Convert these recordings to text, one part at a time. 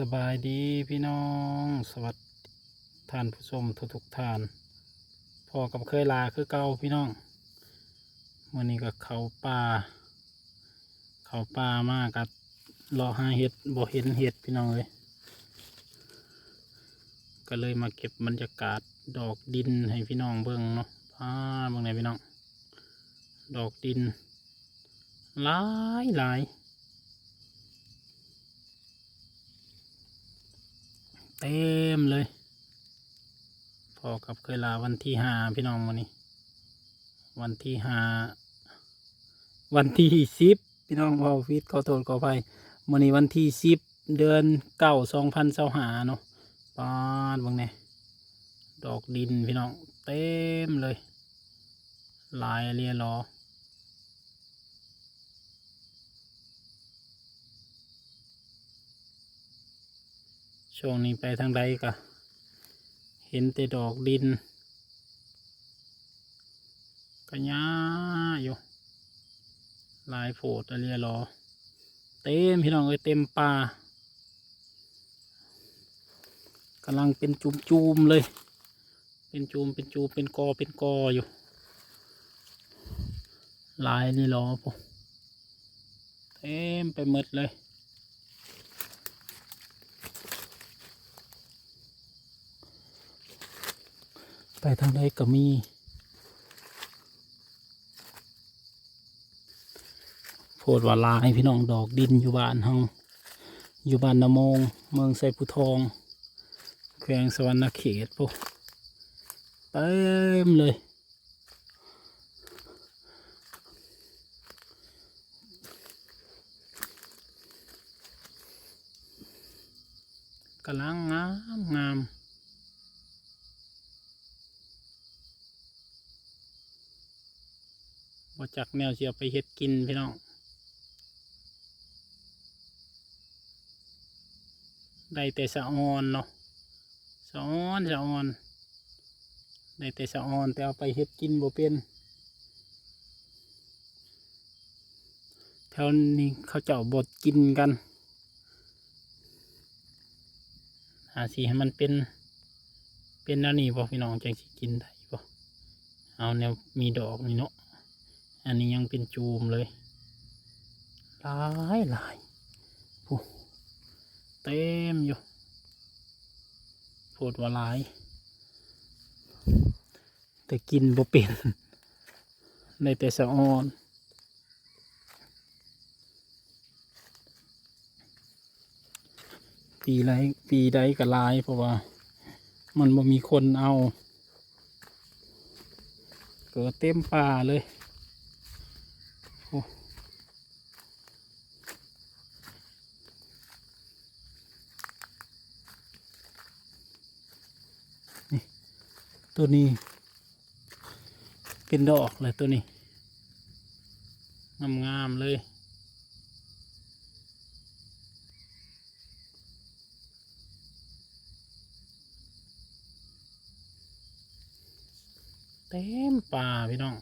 สบายดีพี่น้อง สวัสดีท่านผู้ชมทุกทุกท่าน พอกับเคยลาคือเก่าพี่น้องวันนี้ก็เขาป่า เขาป่ามากกับรอหาเห็ดบ่เห็นเห็ดพี่น้องเลยก็เลยมาเก็บบรรยากาศดอกดินให้พี่น้องเบิ่งเนาะพาเบิ่งไหนพี่น้อง ดอกดินหลายหลาย เต็มเลย พอกับเคยลาวันที่ห้าพี่น้องวันนี้ วันที่ห้าวันที่สิบพี่น้องพอฟิตขอโทษขออภัยวันนี้วันที่สิบเดือนเก้าสองพันเสาหาเนาะปาดเบางเนี่ยดอกดินพี่น้องเต็มเลย ลายเรียรอ ช่วงนี้ไปทางใดก็เห็นแต่ดอกดินก็ย่าอยู่ลายโผดอะไรรอ เต็มพี่น้องเอ้ยเต็มป่ากำลังเป็นจุมๆเลย เป็นจุมเป็นจูมเป็นกอเป็นกออยู่ ลายนี่รอผมเต็มไปหมดเลย ไปทางใดก็มี โพดว่าลายพี่น้องดอกดินอยู่บ้านเฮาอยู่บ้านนามง เมืองไซพุทองแขวงสวรรณเขตพวกเต็มเลยกำลังงามงาม บ่จักแนวเสียไปเฮ็ดกินพี่น้องได้แต่สะออนเนาะสะออนสะออนได้แต่สะออนแต่เอาไปเฮ็ดกินบ่เป็นแถวนี้เขาเจ้าบดกินกันหาสีให้มันเป็นเป็นแนวนี้บ่พี่น้องจังสิกินได้บ่เอาแนวมีดอกนี่เนาะ อันนี้ยังเป็นจูมเลยหลายหลายผู้เต็มอยู่โพดว่าหลาย แต่กินบ่เป็นในแต่สะออนปีไรปีใดก็หลายเพราะว่า มันบ่มีคนเอา เกิดเต็มป่าเลยโอ้ นี่ตัวนี้ เป็นดอกเลยตัวนี้ งามๆเลยเต็มป่าพี่น้อง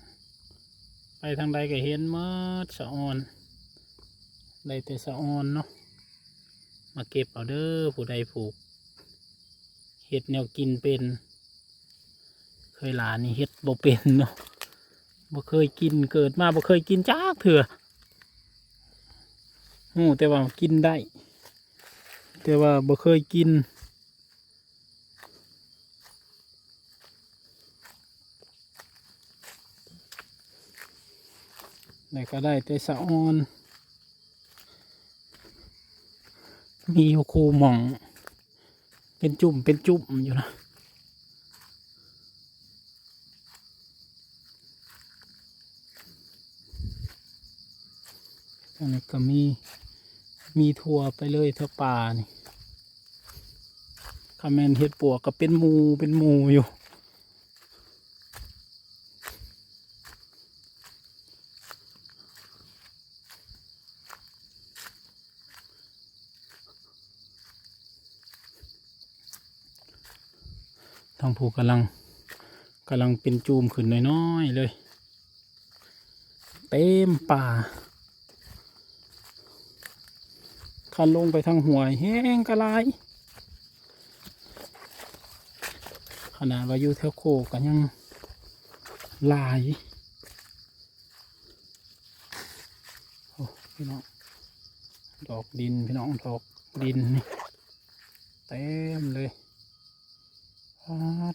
ไปทางใดก็เห็นมดสะออนได้แต่สะออนเนาะมาเก็บเอาเด้อผู้ใดผูกเห็ดแนวกินเป็น เคยหลานี่เห็ดบ่เป็นเนาะบ่เคยกินเกิดมาบ่เคยกินจักเถื่อหูแต่ว่ากินได้ แต่ว่าบ่เคยกิน แล้วก็ได้แต่สะออน มีอยู่คูหม่อง เป็นจุ่มเป็นจุ่มอยู่นะอันนี้ก็มี มีทั่วไปเลยเท่าป่านี่คาแมนเห็ดปวกก็เป็นมูเป็นมูอยู่ ทางผูกกำลังกำลังเป็นจูมขึ้นน้อยๆเลย เต็มป่าขคันลงไปทางหวยแห้งกระไรขนาดว่าอยู่แถวโคกันยังลายโอ้พี่น้องดอกดินพี่น้องดอกดินนี่เต็มเลย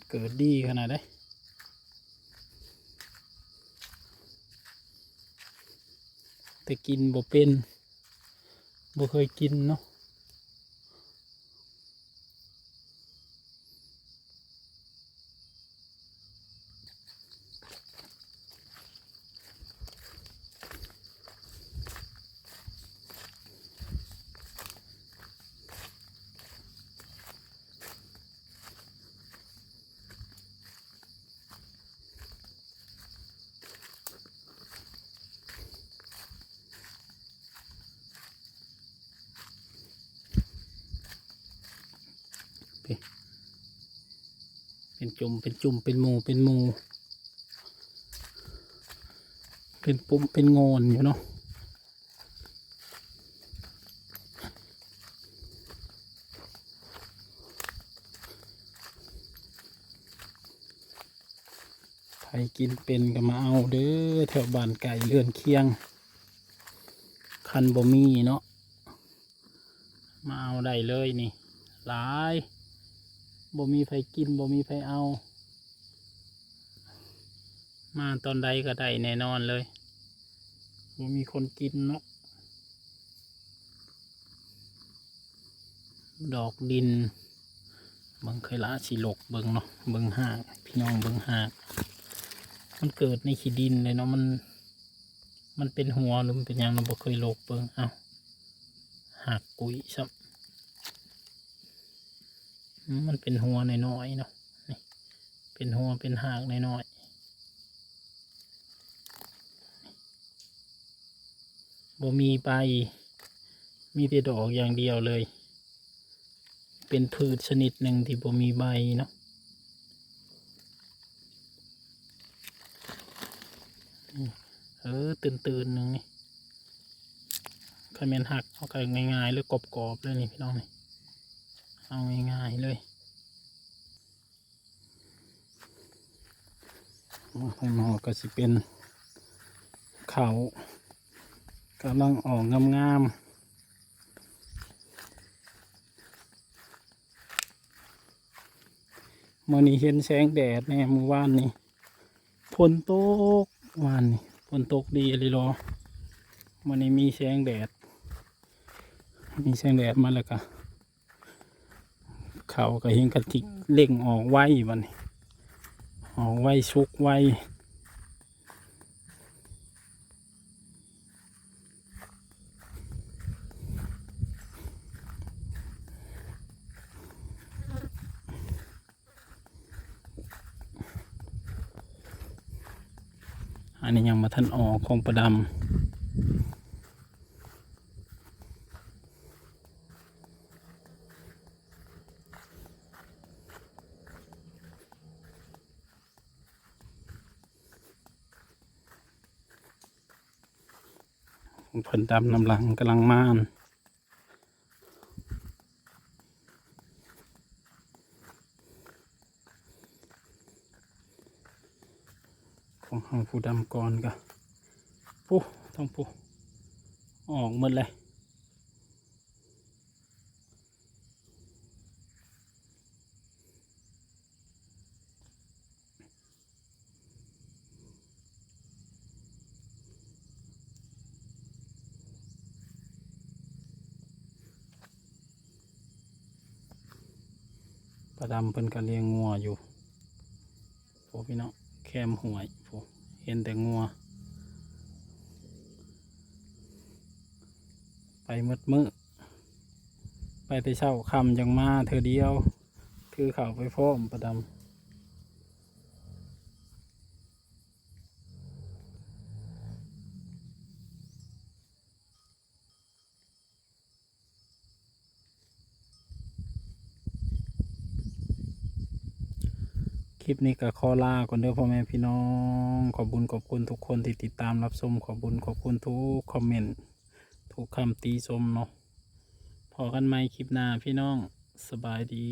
เกิดดีขนาดได้แต่กินบ่เป็นบ่เคยกินเนาะ เป็นจุ่มเป็นจุ่มเป็นหมูเป็นหมูเป็นปุ่มเป็นโงนอยู่เนาะใครกินเป็นก็มาเอาเด้อแถวบ้านไก่เลื่อนเคียง คันบ่มีเนาะมาเอาได้เลยนี่หลาย บ่มีไผกินบ่มีไผเอา มาตอนใดก็ได้แน่นอนเลยบ่มีคนกินเนาะดอกดินเบิ่งเคยละสิลกเบิ่งเนาะเบิ่งหากพี่น้องเบิ่งหากมันเกิดในขี้ดินเลยเนาะมัน มันเป็นหัวหรือมันเป็นยังเราบ่เคยโลกเบิ่งเอ้าหักกุ้ยซับ มันเป็นหัวน้อยๆเนาะนี่เป็นหัวเป็นหากน้อยๆบ่มีใบมีแต่ดอกอย่างเดียวเลย เป็นพืชชนิดหนึ่งที่บ่มีใบเนาะเออตื่นๆหนึ่งนี่คาเมนหักเอากันง่ายๆเลยกรอบๆเลยนี่พี่น้องนี่ เอาง่ายๆเลยทางนอกก็สิเป็นเขากำลังออกงามๆมื่อนี้เห็นแสงแดดแน่เมื่อวานนี้ฝนตกวานนี้ฝนตกดีเลยรอมื่อนี้มีแสงแดด มีแสงแดดมาแล้วก็ เขาก็เห็นกระติกเล่งออกไว้บันออกไว้ชุกไว้อันนี้ยังมาทันออกของประดำ คนดำน้ำหลังกำลังมานของเฮาผู้ดำก่อนก็ปุ๊ต้องปุ๊ออกหมดเลย ประดำเพิ่นก็เลี้ยงงัวอยู่โอ้พี่น้องแคมหวยโอ้เห็นแต่งัว ไปมืดมืดไปแต่เช้าคำยังมาเธอเดียว คือเข่าไปพร้อมประดำ คลิปนี้ก็ขอลาก่อนเด้อพ่อแม่พี่น้อง ขอบคุญขอบคุณทุกคนที่ติดตามรับชมขอบคุญขอบคุณทุกคอมเมนต์ทุกคำตีชมเนาะพอกันไหมคลิปหน้าพี่น้องสบายดี